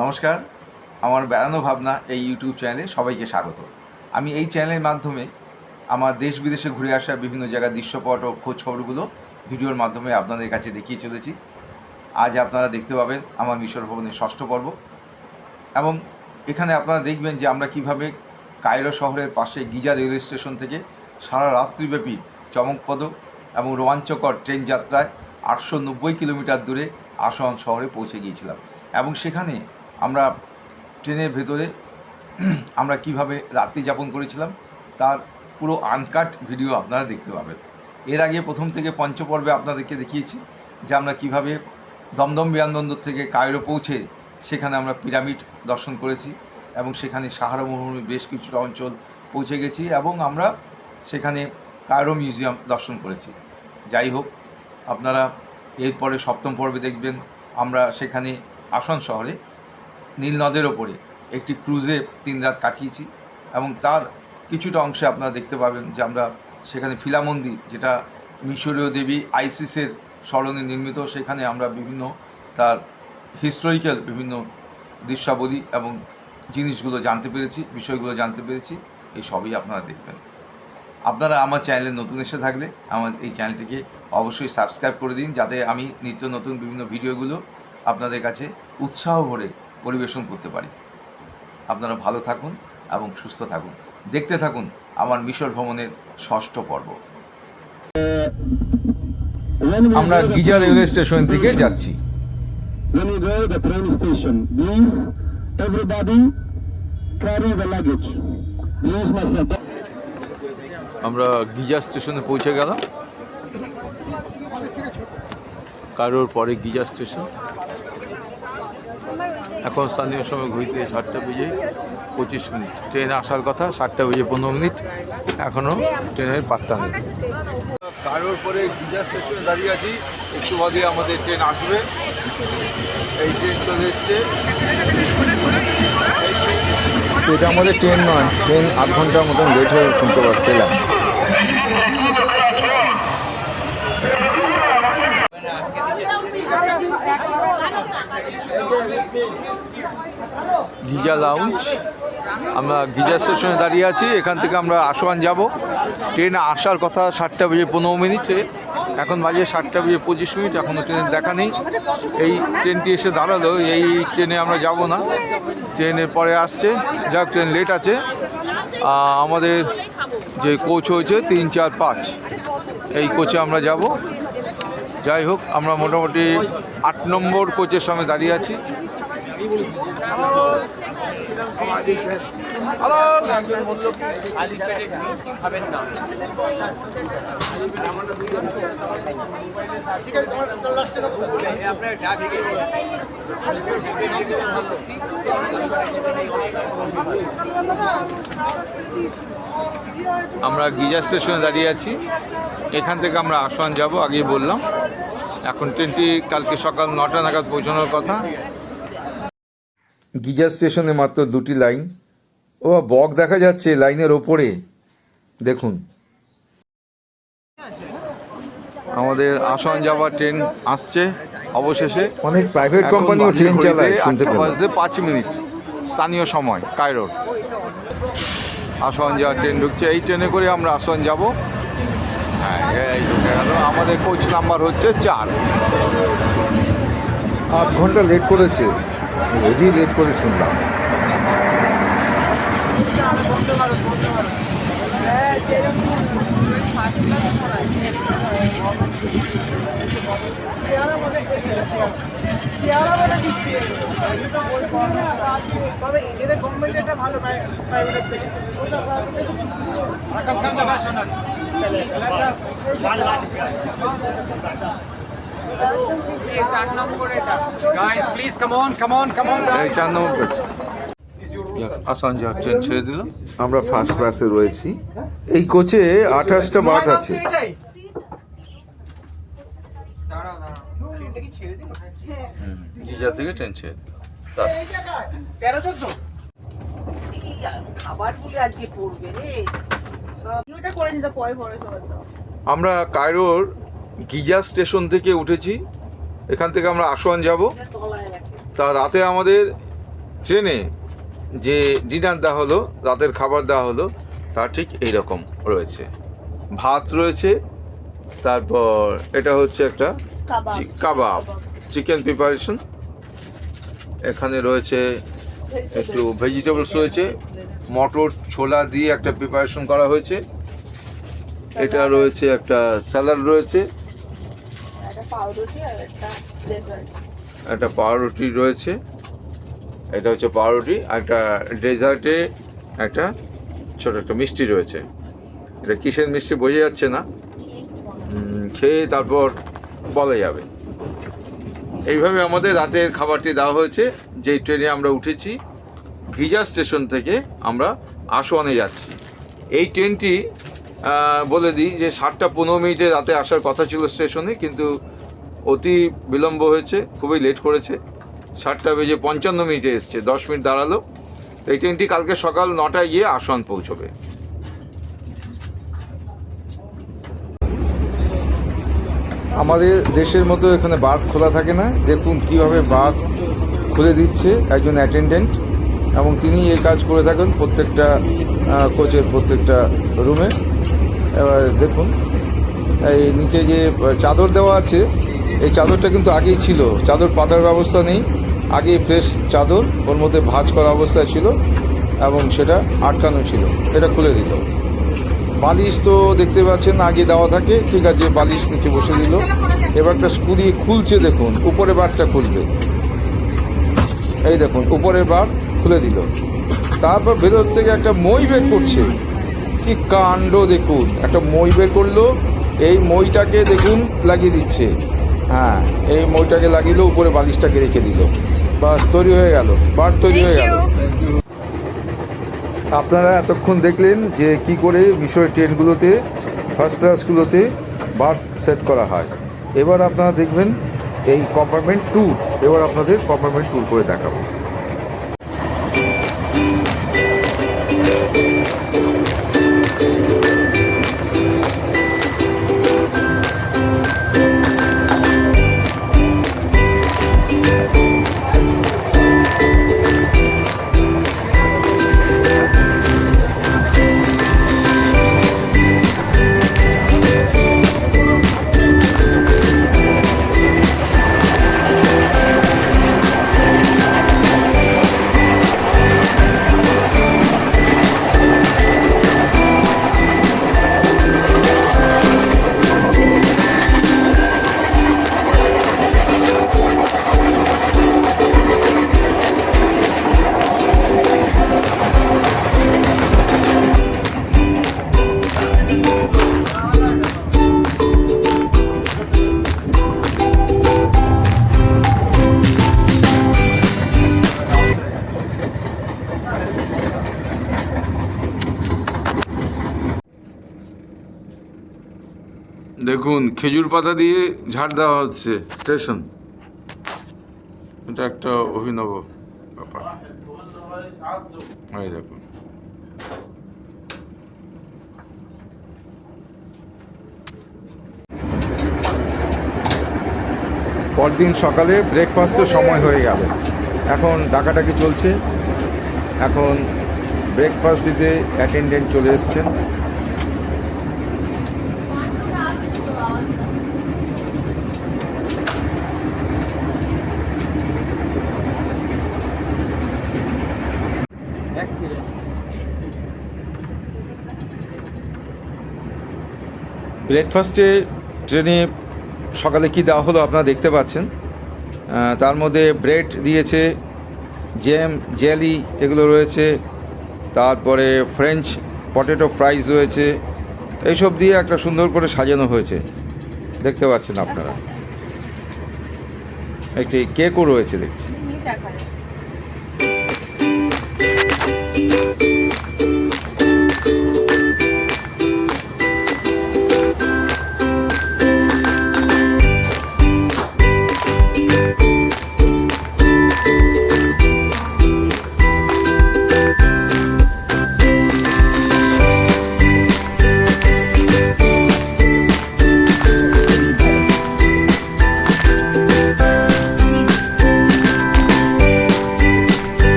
নমস্কার, আমার বেড়ানো ভাবনা এই ইউটিউব চ্যানেলে সবাইকে স্বাগত। আমি এই চ্যানেলের মাধ্যমে আমার দেশ বিদেশে ঘুরে আসা বিভিন্ন জায়গার দৃশ্যপট ও খোঁজ খবরগুলো ভিডিওর মাধ্যমে আপনাদের কাছে দেখিয়ে চলেছি। আজ আপনারা দেখতে পাবেন আমার মিশর ভবনের ষষ্ঠ পর্ব। এবং এখানে আপনারা দেখবেন যে আমরা কীভাবে কায়রো শহরের পাশে গিজা রেলওয়ে স্টেশন থেকে সারা রাত্রিব্যাপী চমকপ্রদ এবং রোমাঞ্চকর ট্রেন যাত্রায় আটশো নব্বই কিলোমিটার দূরে আসন শহরে পৌঁছে গিয়েছিলাম। এবং সেখানে আমরা ট্রেনের ভেতরে, আমরা কীভাবে রাত্রি যাপন করেছিলাম, তার পুরো আনকাট ভিডিও আপনারা দেখতে পাবেন। এর আগে প্রথম থেকে পঞ্চপর্বে আপনাদেরকে দেখিয়েছি যে আমরা কীভাবে দমদম বিমানবন্দর থেকে কায়রো পৌঁছে সেখানে আমরা পিরামিড দর্শন করেছি এবং সেখানে সাহারা মরুভূমির বেশ কিছুটা অঞ্চল পৌঁছে গেছি এবং আমরা সেখানে কায়রো মিউজিয়াম দর্শন করেছি। যাই হোক, আপনারা এরপরে সপ্তম পর্বে দেখবেন, আমরা সেখানে আসান শহরে নীল নদের ওপরে একটি ক্রুজে তিন রাত কাটিয়েছি এবং তার কিছুটা অংশে আপনারা দেখতে পাবেন যে আমরা সেখানে ফিলা মন্দির যেটা মিশরীয় দেবী আইসিসের স্মরণে নির্মিত, সেখানে আমরা বিভিন্ন তার হিস্টোরিক্যাল বিভিন্ন দৃশ্যাবলী এবং জিনিসগুলো জানতে পেরেছি, বিষয়গুলো জানতে পেরেছি, এই সবই আপনারা দেখবেন। আপনারা আমার চ্যানেলে নতুন এসে থাকলে আমার এই চ্যানেলটিকে অবশ্যই সাবস্ক্রাইব করে দিন, যাতে আমি নিত্য নতুন বিভিন্ন ভিডিওগুলো আপনাদের কাছে উৎসাহ ভরে পরিবেশন করতে পারি। আপনারা ভালো থাকুন এবং সুস্থ থাকুন। দেখতে থাকুন আমার মিশর ভ্রমণের ষষ্ঠ পর্ব। আমরা গিজা রেলওয়ে স্টেশন থেকে যাচ্ছি. আমরা গিজা স্টেশনে পৌঁছে গেলাম। কারোর পরে গিজা স্টেশন। এখন স্থানীয় সময় ঘুরতে সাতটা বেজে পঁচিশ মিনিট। ট্রেন আসার কথা সাতটা বেজে পনেরো মিনিট। এখনও ট্রেনের পাত্তা নেই। কারোর পরে গিজা স্টেশনে দাঁড়িয়ে আছি। একটু বাদে আমাদের ট্রেন আসবে। এই ট্রেন চলে এসছে। এটা আমাদের ট্রেন নয় ট্রেন আধ ঘণ্টার মতন লেট হয়ে শুনতে পা- পেলাম গিজা লাউঞ্জ আমরা গিজা স্টেশনে দাঁড়িয়ে আছি, এখান থেকে আমরা আসোয়ান যাব। ট্রেন আসার কথা সাতটা বেজে পনেরো মিনিটে, এখন বাজে সাতটা বেজে পঁচিশ মিনিট এখনও ট্রেনের দেখা নেই। এই ট্রেনটি এসে দাঁড়াল, এই ট্রেনে আমরা যাব না। ট্রেনের পরে আসছে, যাক, ট্রেন লেট আছে। আমাদের যে কোচ হয়েছে, তিন, চার, পাঁচ, এই কোচে আমরা যাব। যাই হোক, আমরা মোটামুটি আট নম্বর কোচের সামনে দাঁড়িয়ে আছি। আমরা গিজা স্টেশনে দাঁড়িয়ে আছি। এখান থেকে আমরা আসওয়ান যাব, আগেই বললাম। এখন ট্রেনটি কালকে সকাল নটা নাগাদ পৌঁছানোর কথা। গিজার স্টেশনে মাত্র দুটি লাইন। ও বক দেখা যাচ্ছে লাইনের ওপরে। দেখুন। আমাদের আসওয়ান যাওয়ার ট্রেন আসছে অবশেষে। অনেক প্রাইভেট কোম্পানিও ট্রেন চালায় শুনতে বাজতে পাঁচ মিনিট। স্থানীয় সময় কায়রোর। আসন যাওয়ার ট্রেন ঢুকছে। এই ট্রেনে করে আমরা আসন যাব। আমাদের কোচ নাম্বার হচ্ছে চার। আধ ঘণ্টা লেট করেছে। রোজই লেট করে শুনলাম। তবে এদের গভর্নমেন্ট এটা ভালো প্রাইভেটের থেকে। চার নম্বর ট্রেন ছেড়ে দিল। আমরা ফার্স্ট ক্লাসে রয়েছি। এই কোচে আঠাশটা বার্থ আছে। এটাই দাঁড়াও দাঁড়াও। ট্রেনটা কি ছেড়ে দিল? গিজা থেকে ট্রেন ছেড়ে দিল। তেরো চোদ্দ? খাবার আজকে পড়বে রে। সব করে নিতে পয় পরে সবার আমরা কায়রোর গিজা স্টেশন থেকে উঠেছি। এখান থেকে আমরা আসওয়ান যাব। তা রাতে আমাদের ট্রেনে যে ডিনার দেওয়া হলো রাতের খাবার দেওয়া হলো তা ঠিক এই রকম রয়েছে। ভাত রয়েছে তারপর এটা হচ্ছে একটা কাবাব। চিকেন প্রিপারেশন এখানে রয়েছে একটু ভেজিটেবলস রয়েছে মটর ছোলা দিয়ে একটা প্রিপারেশন করা হয়েছে। এটা রয়েছে একটা স্যালাড রয়েছে। একটা পাউরুটি রয়েছে। এটা হচ্ছে পাউরুটি একটা ডেজার্টে একটা ছোট একটা মিষ্টি রয়েছে। এটা কিসের মিষ্টি বোঝা যাচ্ছে না। খেয়ে তারপর বলা যাবে। এইভাবে আমাদের রাতের খাবারটি দেওয়া হয়েছে। যেই ট্রেনে আমরা উঠেছি ভিজা স্টেশন থেকে আমরা আসোয়ানে যাচ্ছি। এই ট্রেনটি বলে দিই যে সাতটা পনেরো মিনিটে রাতে আসার কথা ছিল স্টেশনে, কিন্তু অতি বিলম্ব হয়েছে, খুবই লেট করেছে। সাতটা বেজে পঞ্চান্ন মিনিটে এসছে, দশ মিনিট দাঁড়াল। এই ট্রেনটি কালকে সকাল নটায় গিয়ে আসন পৌঁছবে। আমাদের দেশের মতো এখানে বার্থ খোলা থাকে না। দেখুন কীভাবে বার্থ খুলে দিচ্ছে একজন অ্যাটেন্ডেন্ট এবং তিনি এই কাজ করে থাকেন প্রত্যেকটা কোচের প্রত্যেকটা রুমে এবার দেখুন, এই নিচে যে চাদর দেওয়া আছে এই চাদরটা কিন্তু আগেই ছিল। চাদর পাতার ব্যবস্থা নেই। আগেই ফ্রেশ চাদর, ওর মধ্যে ভাঁজ করা অবস্থায় ছিল এবং সেটা আটকানো ছিল। এটা খুলে দিল। বালিশ তো দেখতে পাচ্ছেন আগে দেওয়া থাকে। ঠিক আছে, বালিশ নিচে বসে দিল। এবার একটা স্কুরি খুলছে দেখুন উপরে বারটা খুলবে। এই দেখুন, উপরের বার খুলে দিল। তারপর ভেতর থেকে একটা মই বের করছে। কি কাণ্ড দেখুন, একটা মই বের করল। এই মইটাকে দেখুন লাগিয়ে দিচ্ছে। হ্যাঁ এই মইটাকে লাগিলো উপরে বালিশটাকে রেখে দিল। বাস তৈরি হয়ে গেল। বার তৈরি হয়ে গেল। আপনারা এতক্ষণ দেখলেন যে কি করে মিশরের ট্রেনগুলোতে ফার্স্ট ক্লাসগুলোতে বার্থ সেট করা হয়। এবার আপনারা দেখবেন এই কম্পার্টমেন্ট ট্যুর এবার আপনাদের কম্পার্টমেন্ট ট্যুর করে দেখাবো। দেখুন খেজুর পাতা দিয়ে ঝাড় দেওয়া হচ্ছে স্টেশন। এটা একটা অভিনব ব্যাপার। দেখুন। পরদিন সকালে ব্রেকফাস্টের সময় হয়ে গেল। এখন ডাকাটাকি চলছে। এখন ব্রেকফাস্ট দিতে অ্যাটেন্ডেন্ট চলে এসছেন। ব্রেকফাস্টে ট্রেনে সকালে কি দেওয়া হলো আপনারা দেখতে পাচ্ছেন। তার মধ্যে ব্রেড দিয়েছে জ্যাম জেলি এগুলো রয়েছে, তারপরে ফ্রেঞ্চ পটেটো ফ্রাইস রয়েছে, এইসব দিয়ে একটা সুন্দর করে সাজানো হয়েছে। দেখতে পাচ্ছেন আপনারা। একটি কেকও রয়েছে দেখছি।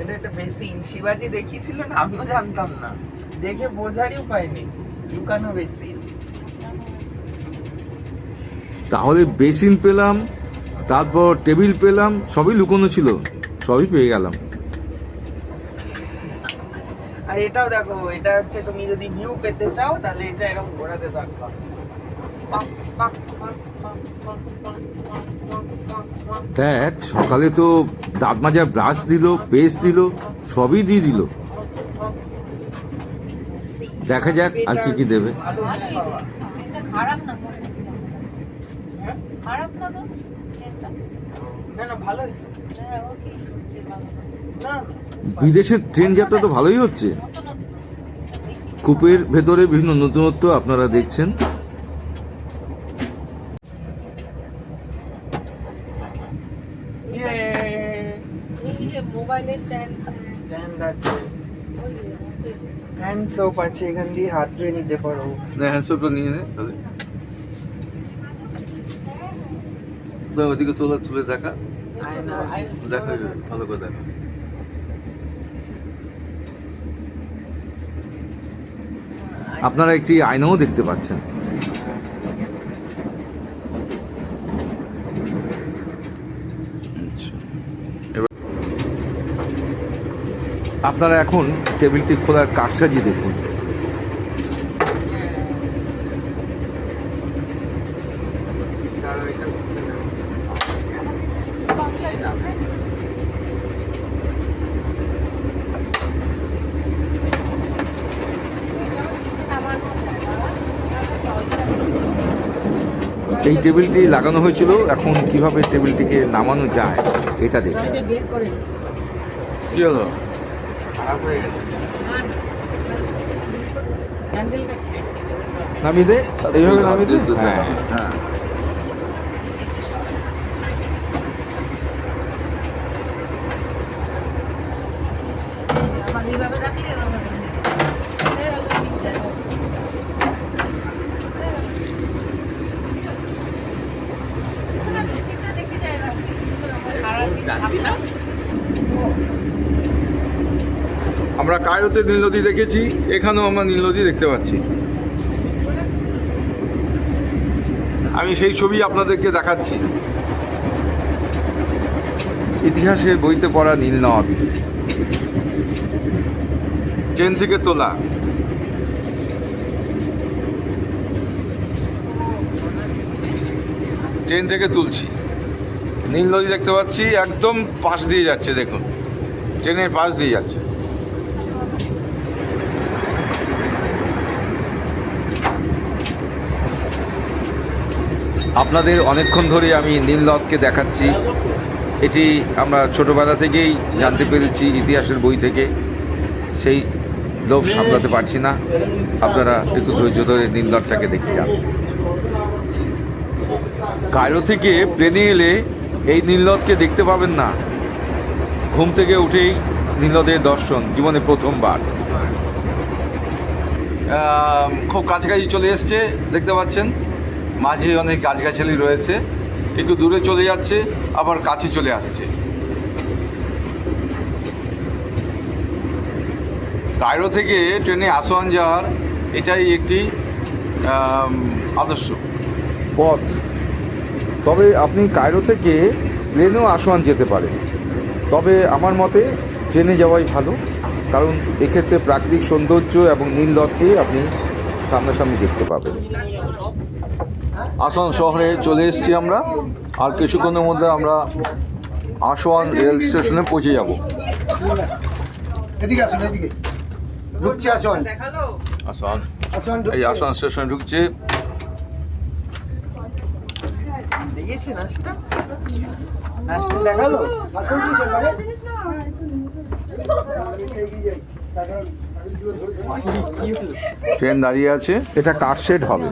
এটা একটা বেসিন শিবাজি দেখিয়েছিল না আমিও জানতাম না। দেখে বোঝারই উপায় নেই। লুকানো বেসিন তাহলে বেসিন পেলাম তারপর টেবিল পেলাম সবই লুকোনো ছিল। সবই পেয়ে গেলাম। আর এটাও দেখো এটা হচ্ছে তুমি যদি ভিউ পেতে চাও তাহলে এটা এরকম ঘোরাতে থাকবা দেখ সকালে তো দাঁত মাজার ব্রাশ দিল পেস্ট দিল, সবই দিয়ে দিল। দেখা যাক আর কি কি দেবে। বিদেশের ট্রেন যাত্রা তো ভালোই হচ্ছে। কূপের ভেতরে বিভিন্ন নতুনত্ব আপনারা দেখছেন। স্ট্যান্ড আছে। ওই যে ওকে হ্যান্ড সোপ আছে এখান দিয়ে হাত ধুয়ে নিতে পারো। নিয়ে নে তাহলে। ওদিকে তোলা তুলে দেখা। দেখা ভালো করে দেখা। আপনারা একটি আয়নাও দেখতে পাচ্ছেন। আপনারা এখন টেবিলটি খোলার কারসাজি দেখুন। এই টেবিলটি লাগানো হয়েছিল এখন কীভাবে টেবিলটিকে নামানো যায় এটা দেখুন। ನಮ್ಮಿದೆ ದೈವ ನಮ್ಮಿದೆ কায়রোতে নীল নদী দেখেছি এখানেও আমরা নীল নদী দেখতে পাচ্ছি। আমি সেই ছবি আপনাদেরকে দেখাচ্ছি। ইতিহাসের বইতে পড়া নীলনদ ট্রেন থেকে তোলা। ট্রেন থেকে তুলছি। নীল নদী দেখতে পাচ্ছি একদম পাশ দিয়ে যাচ্ছে দেখুন। ট্রেনের পাশ দিয়ে যাচ্ছে। আপনাদের অনেকক্ষণ ধরে আমি নীলনদকে দেখাচ্ছি। এটি আমরা ছোটোবেলা থেকেই জানতে পেরেছি ইতিহাসের বই থেকে। সেই লোভ সামলাতে পারছি না। আপনারা একটু ধৈর্য ধরে নীলনদটাকে দেখে যান। কায়রো থেকে প্লেনে এলে এই নীলনদকে দেখতে পাবেন না। ঘুম থেকে উঠেই নীলদের দর্শন, জীবনে প্রথমবার। খুব কাছাকাছি চলে এসছে, দেখতে পাচ্ছেন। মাঝে অনেক গাছগাছালি রয়েছে। একটু দূরে চলে যাচ্ছে, আবার কাছে চলে আসছে। কায়রো থেকে ট্রেনে আসোয়ান যাওয়ার এটাই একটি আদর্শ। পথ। তবে আপনি কায়রো থেকে প্লেনেও আসোয়ান যেতে পারেন। তবে আমার মতে ট্রেনে যাওয়াই ভালো, কারণ এক্ষেত্রে প্রাকৃতিক সৌন্দর্য এবং নীল নদকে আপনি সামনাসামনি দেখতে পাবেন। আসোয়ান শহরে চলে এসেছি আমরা। আর কিছুক্ষণের মধ্যে আমরা আসোয়ান রেল স্টেশনে পৌঁছে যাব। এদিকে আসুন এদিকে। ঢুকছি আসুন আসোয়ান আসুন এই আসোয়ান স্টেশনে ঢুকছে। দেখাল? আসুন ট্রেন দাঁড়িয়ে আছে। এটা কার শেড হবে?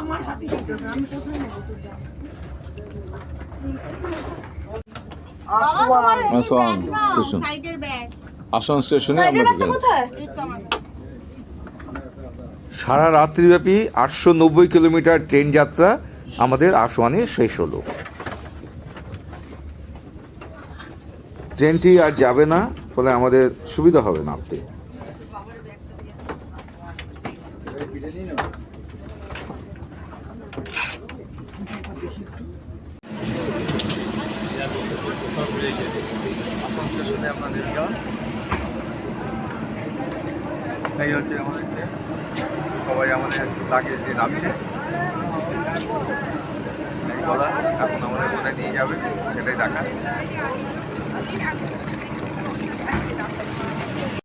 আমার হাতে আমি কোথায় নেব তোর স্টেশন। আমার। সারা রাত্রিব্যাপী আটশো নব্বই কিলোমিটার ট্রেন যাত্রা আমাদের আসোয়ানে শেষ হলো ট্রেনটি আর যাবে না ফলে আমাদের সুবিধা হবে নামতে নেমে এই হচ্ছে আমাদের সবাই আমাদের লাগেজ দিয়ে নামছে বলা এখন আমাদের কোথায় নিয়ে যাবে। সেটাই দেখা